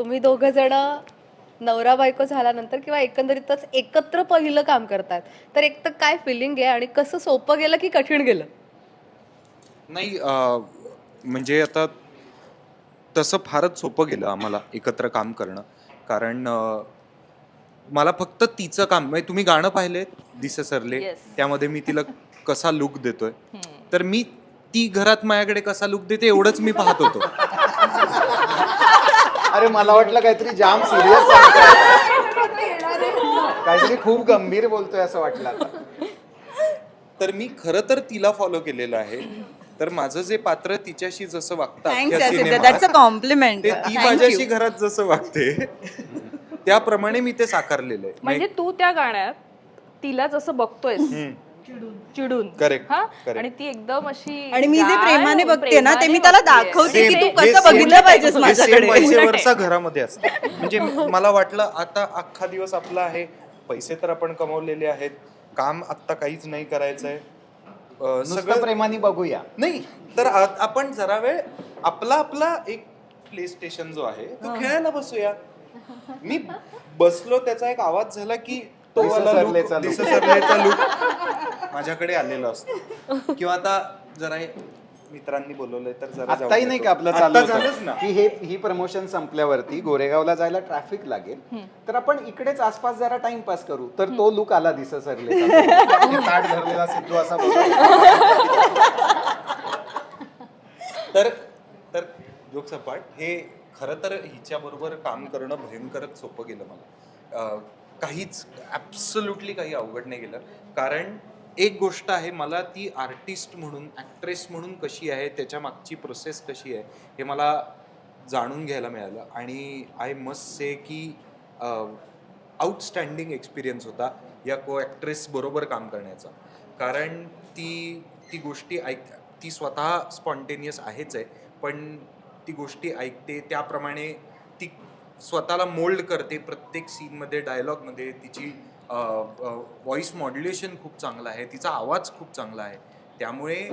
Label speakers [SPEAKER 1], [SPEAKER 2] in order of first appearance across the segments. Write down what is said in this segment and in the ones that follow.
[SPEAKER 1] तुम्ही दोघं जण नवरा बायको झाल्यानंतर किंवा एकंदरीतच एकत्र पहिलं काम करतात तर एक तर काय फिलिंग आहे आणि कसं सोपं गेलं की कठीण गेलं?
[SPEAKER 2] नाही अं, म्हणजे आता तसं फारच सोपं गेलं आम्हाला एकत्र काम करणं. कारण अं, मला फक्त तिचं काम म्हणजे तुम्ही गाणं पाहिले दिसे सरले
[SPEAKER 1] Yes.
[SPEAKER 2] त्यामध्ये मी तिला कसा लुक देतोय. तर मी ती घरात माझ्याकडे कसा लुक देते एवढंच मी पाहत होतो.
[SPEAKER 3] अरे मला वाटलं काहीतरी जाम सिरियस काहीतरी खूप गंभीर बोलतोय असं वाटलं आता.
[SPEAKER 2] तर मी खरं तर तिला फॉलो केलेलं आहे. तर माझं जे पात्र तिच्याशी जसं वागतं
[SPEAKER 4] कॉम्प्लिमेंट
[SPEAKER 2] ते ती माझ्याशी घरात जसं वागते त्याप्रमाणे मी ते साकारलेलं आहे.
[SPEAKER 5] म्हणजे तू त्या गाण्यात तिला जसं बघतोयस चिडून.
[SPEAKER 2] Correct,
[SPEAKER 5] हा?
[SPEAKER 2] correct.
[SPEAKER 5] आणि ती एकदम अशी
[SPEAKER 4] आणि मी जे प्रेमाने
[SPEAKER 5] होऊन
[SPEAKER 4] बघते ना ते मी त्याला. दाखवते की तू कसं बघितलं पाहिजेस
[SPEAKER 2] हे same.
[SPEAKER 4] माझ्याकडे.
[SPEAKER 2] vice versa घरामध्ये असतं. म्हणजे मला वाटलं आता अख्खा दिवस आपला आहे. पैसे तर आपण कमवलेले आहेत. काम आत्ता काहीच नाही करायचंय. अं,
[SPEAKER 3] नुसतं
[SPEAKER 2] सगळं
[SPEAKER 3] प्रेमाने बघूया.
[SPEAKER 2] नाही तर आ- आपण जरा वेळ आपला आपला एक प्ले स्टेशन जो आहे तो खेळायला बसूया. मी बसलो त्याचा एक आवाज झाला की तो
[SPEAKER 3] दिसं
[SPEAKER 2] वाला
[SPEAKER 3] सरलेचा look.
[SPEAKER 2] दिसं सरलेचा look. माझ्याकडे आलेला असतो. किंवा आता जरा हे मित्रांनी बोलवलंय तर जरा जाऊन
[SPEAKER 3] आत्ताही नाही
[SPEAKER 2] येतो.
[SPEAKER 3] का आपलं
[SPEAKER 2] आत्ता
[SPEAKER 3] चालू
[SPEAKER 2] झालंच
[SPEAKER 3] होतं
[SPEAKER 2] ना.
[SPEAKER 3] की हे ही प्रमोशन संपल्यावरती गोरेगावला जायला ट्रॅफिक लागेल. तर आपण इकडेच आसपास जरा टाइमपास करू. तर तो लुक आला दिस सरले ताट धरलेला सिद्धू असा.
[SPEAKER 2] तर तर जोक सपाट हे खरं तर हिच्याबरोबर काम करणं भयंकरच सोपं गेलं मला. अं, काहीच ॲब्सोल्युटली काही अवघड नाही गेलं. कारण एक गोष्ट आहे मला ती आर्टिस्ट म्हणून ॲक्ट्रेस म्हणून कशी आहे त्याच्या मागची प्रोसेस कशी आहे हे मला जाणून घ्यायला मिळालं. आणि आय मस्ट से की आउटस्टँडिंग एक्सपिरियन्स होता या को ॲक्ट्रेस बरोबर काम करण्याचा. कारण ती ती गोष्टी ऐक ती स्वतः स्पॉन्टेनियस आहेच आहे पण ती गोष्टी ऐकते त्याप्रमाणे ती स्वतःला मोल्ड करते प्रत्येक सीनमध्ये डायलॉगमध्ये तिची व्हॉइस मॉड्युलेशन खूप चांगलं आहे तिचा आवाज खूप चांगला आहे. त्यामुळे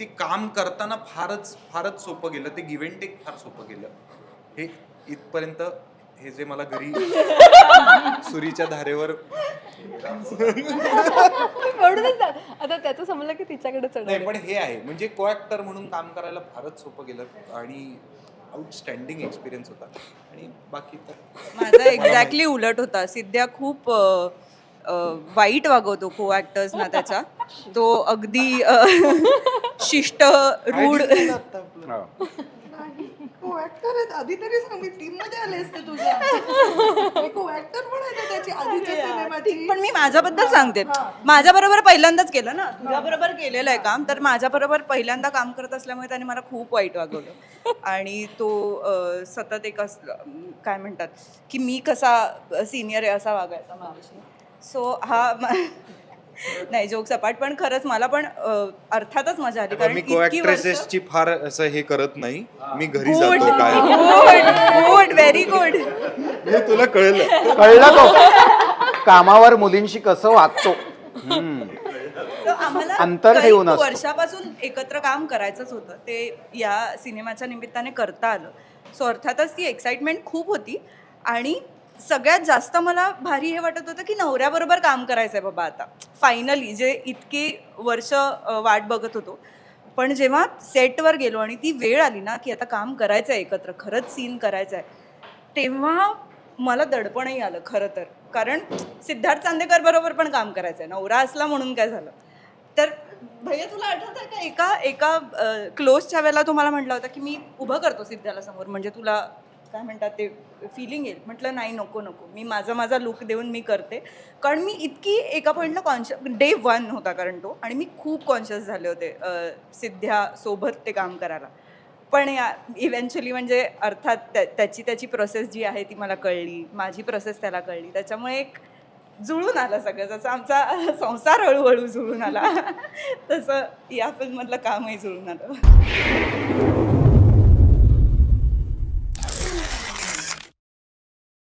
[SPEAKER 2] ते काम करताना फारच फारच सोपं गेलं ते गिव्ह अँड टेक फार सोपं गेलं. हे इथपर्यंत हे जे मला घरी सुरीच्या धारेवर
[SPEAKER 1] म्हणूनच ना, आता त्याचं समजलं की तिच्याकडे
[SPEAKER 2] नाही
[SPEAKER 1] चढवलं
[SPEAKER 2] पण हे आहे म्हणजे को ऍक्टर म्हणून काम करायला फारच सोपं गेलं आणि आउटस्टँडिंग एक्सपिरियन्स होता. आणि बाकी तर
[SPEAKER 4] माझा एक्झॅक्टली उलट होता. सिद्ध्या खूप वाईट वागवतो को ना त्याचा. तो अगदी शिष्ट रूढ.
[SPEAKER 6] को ऍक्टर आहेत आधी तरी सांग मी टीममध्ये आले असते तुझ्या. को ऍक्टर पण आहे त्याची आधीच्या सिनेमाची.
[SPEAKER 4] पण मी माझ्याबद्दल सांगते. माझ्या बरोबर पहिल्यांदाच केलं ना तुझ्या बरोबर केलेलं आहे काम तर माझ्या बरोबर पहिल्यांदा काम करत असल्यामुळे त्याने मला खूप वाईट वागवलं. आणि तो सतत एक अस काय म्हणतात की मी कसा सिनियर आहे असा वागायचा माझ्याशी सो हा नाही जोक सपाट पण खरंच मला पण अ, अर्थातच मजा आली. कारण
[SPEAKER 2] मी को
[SPEAKER 4] इतकी वर्ष
[SPEAKER 2] ऍक्ट्रेसेसची फार असं हे करत नाही. मी घरी
[SPEAKER 4] गुड
[SPEAKER 2] जातो काय.
[SPEAKER 4] गुड गुड व्हेरी गुड
[SPEAKER 2] हे तुला कळलं.
[SPEAKER 3] कळलं तो कामावर मुलींशी कसं वागतो? हम्म.
[SPEAKER 4] So, आम्हाला
[SPEAKER 3] अंतर
[SPEAKER 4] काही
[SPEAKER 3] ठेवून असतं.
[SPEAKER 4] वर्षापासून एकत्र काम करायचंच होतं. ते या सिनेमाच्या निमित्ताने करता आलं. सो अर्थातच ती एक्साइटमेंट खूप होती. आणि सगळ्यात जास्त मला भारी हे वाटत होतं की नवऱ्याबरोबर काम करायचं आहे बाबा आता. फायनली जे इतकी वर्ष वाट बघत होतो. पण जेव्हा सेटवर गेलो आणि ती वेळ आली ना की आता काम करायचं आहे एकत्र खरंच सीन करायचं आहे तेव्हा मला दडपणही आलं खरं तर. कारण सिद्धार्थ चांदेकर बरोबर पण काम करायचं आहे नवरा असला म्हणून काय झालं? तर भैया तुला आठवत आहे का? एका एका क्लोजच्या वेळेला तो मला म्हटला होता की मी उभं करतो सिद्धाला समोर. म्हणजे तुला काय म्हणतात ते फिलिंग येईल. म्हटलं नाही नको नको. मी माझा माझा लुक देऊन मी करते. कारण मी इतकी एका पॉईंटला कॉन्शियस डे वन होता कारण तो. आणि मी खूप कॉन्शियस झाले होते सिद्ध्यासोबत ते काम करायला. पण या इव्हेंच्युअली म्हणजे अर्थात त्या- त्याची त्याची प्रोसेस जी आहे ती मला कळली. माझी प्रोसेस त्याला कळली. त्याच्यामुळे एक जुळून आलं सगळं. जसं आमचा संसार हळूहळू जुळून आला. तसं या फिल्ममधलं कामही जुळून आलं.